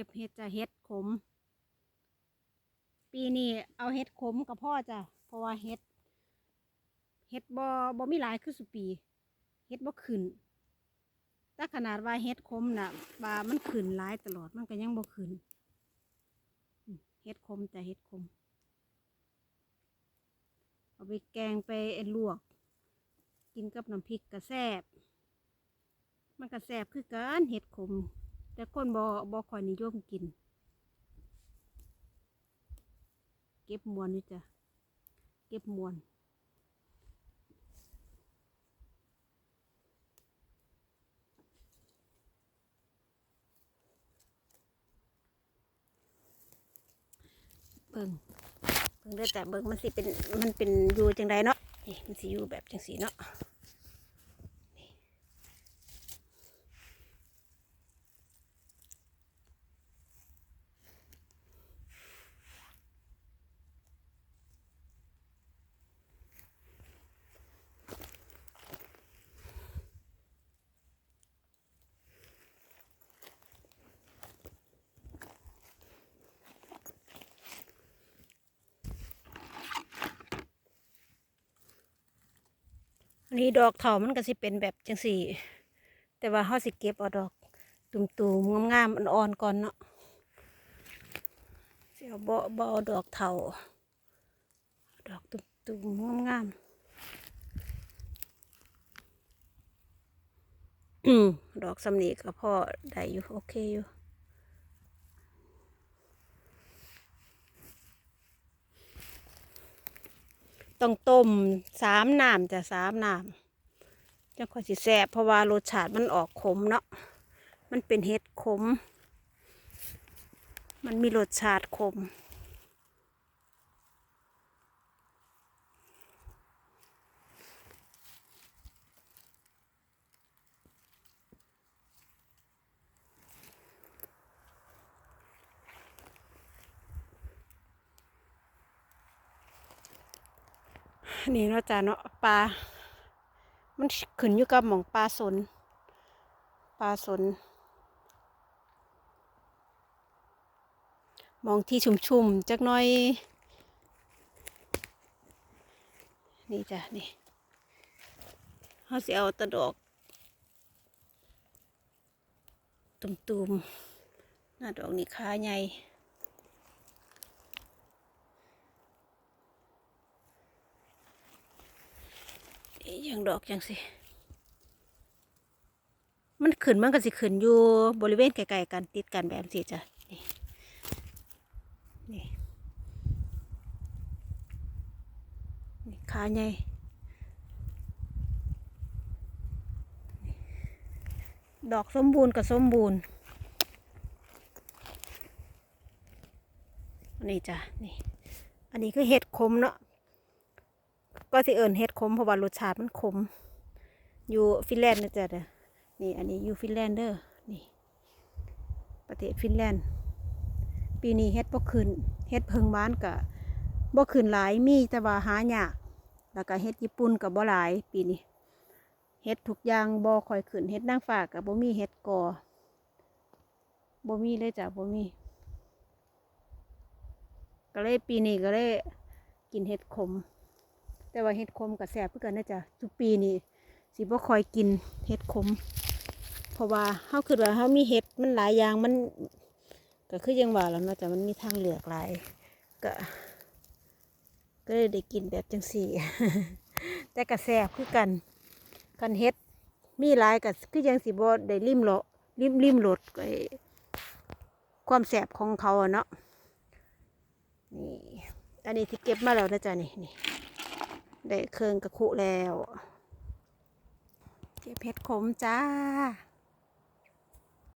ก็บเห็ดจะเห็ดขม ปีนี้เอาเห็ดขมกับพ่อจ้ะเพราะว่าเห็ดเห็ดบ่บ่มีหลายคือสุปีเห็ดบ่ขึ้นแต่ขนาดว่าเห็ดขมน่ะว่ามันขึ้นหลายตลอดมันก็ยังบ่ขึ้นเห็ดขมแต่เห็ดขมเอาไปแกงไปลวก กินกับน้ำพริกกระแซบมันกระแซบคือกันเห็ดขม แต่คนบ่บ่ค่อยนิยมกิน เก็บมวนนี่จ้ะ เก็บมวนเบิ่งเบิ่งเด้แต่เบิ่งมันสิเป็นมันเป็นอยู่จังไดเนาะนี่มันสิอยู่แบบจังสีเนาะ อันนี้ดอกเถามันก็สิเป็นแบบจังสีแต่ว่าเฮาสิเก็บเอาดอกตุ่มๆงามๆอ่อนๆก่อนเนาะสิเอาบ่บ่เอาดอกเถาดอกตุ่มๆงามๆอืมดอกสำนีก็พอได้อยู่โอเคอยู่ ต้องต้มสามน้ำจะสามน้ำจังค่อยสิแซ่บเพราะว่ารสชาติมันออกขมเนาะมันเป็นเห็ดขม มันมีรสชาติขม นี่เนาะจ้ะเนาะปลา มันขึ้นอยู่กับหมองปลาสน ปลาสน มองที่ชุ่มๆจักน้อย นี่จ้ะนี่เขาสิเอาตะดอก ตุ่มๆ หน้าดอกนี่ขาใหญ่ อย่างดอกจังสิ มันขึ้นมันก็สิขึ้นอยู่บริเวณไกลๆกันติดกันแบบสิจ้ะ นี่ นี่ นี่ขาใหญ่ดอกสมบูรณ์กับสมบูรณ์อันนี้จ้ะ นี่ อันนี้คือเห็ดขมเนาะ ก็สิเอิญเฮ็ดขมเพราะว่ารสชาติมันขม อยู่ฟินแลนด์นะจ๊ะเด้อนี่อันนี้อยู่ฟินแลนด์เด้อนี่ ประเทศฟินแลนด์ ปีนี้เฮ็ดบ่ขึ้นเฮ็ดเพิงบ้านกะบ่ขึ้นหลายมีแต่ว่าหายากแล้วก็เฮ็ดญี่ปุ่นกับบ่หลายปีนี้เฮ็ดทุกอย่างบ่ค่อยขึ้นเฮ็ดนางฟ้ากับบ่มีเฮ็ดกอบ่มีเลยจ้ะบ่มีก็เลยปีนี้ก็เลยกินเฮ็ดขม แต่ว่าเห็ดขมกับแสบเพื่อกันนะจ๊ะทุกปีนี่สิบ่คอยกินเห็ดขมเพราะว่าเฮาคิดว่าเฮามีเห็ดมันหลายอย่างมัน ก็คือยังว่าแล้วนาะจ๊ะมันมีทางเลือกหลายก็ก็เลยได้กินแบบจังสี่ แต่ก็แสบคือกันกันเห็ดมีหลายก็คือยังสิบ่ได้ริมโลริมริมรสไอความแสบของเขาเนาะนี่อันนี้ที่เก็บมาแล้วนะจ๊ะนี่นี่ ได้เครื่องกระคุแล้ว เก็บเพชรขมจ้า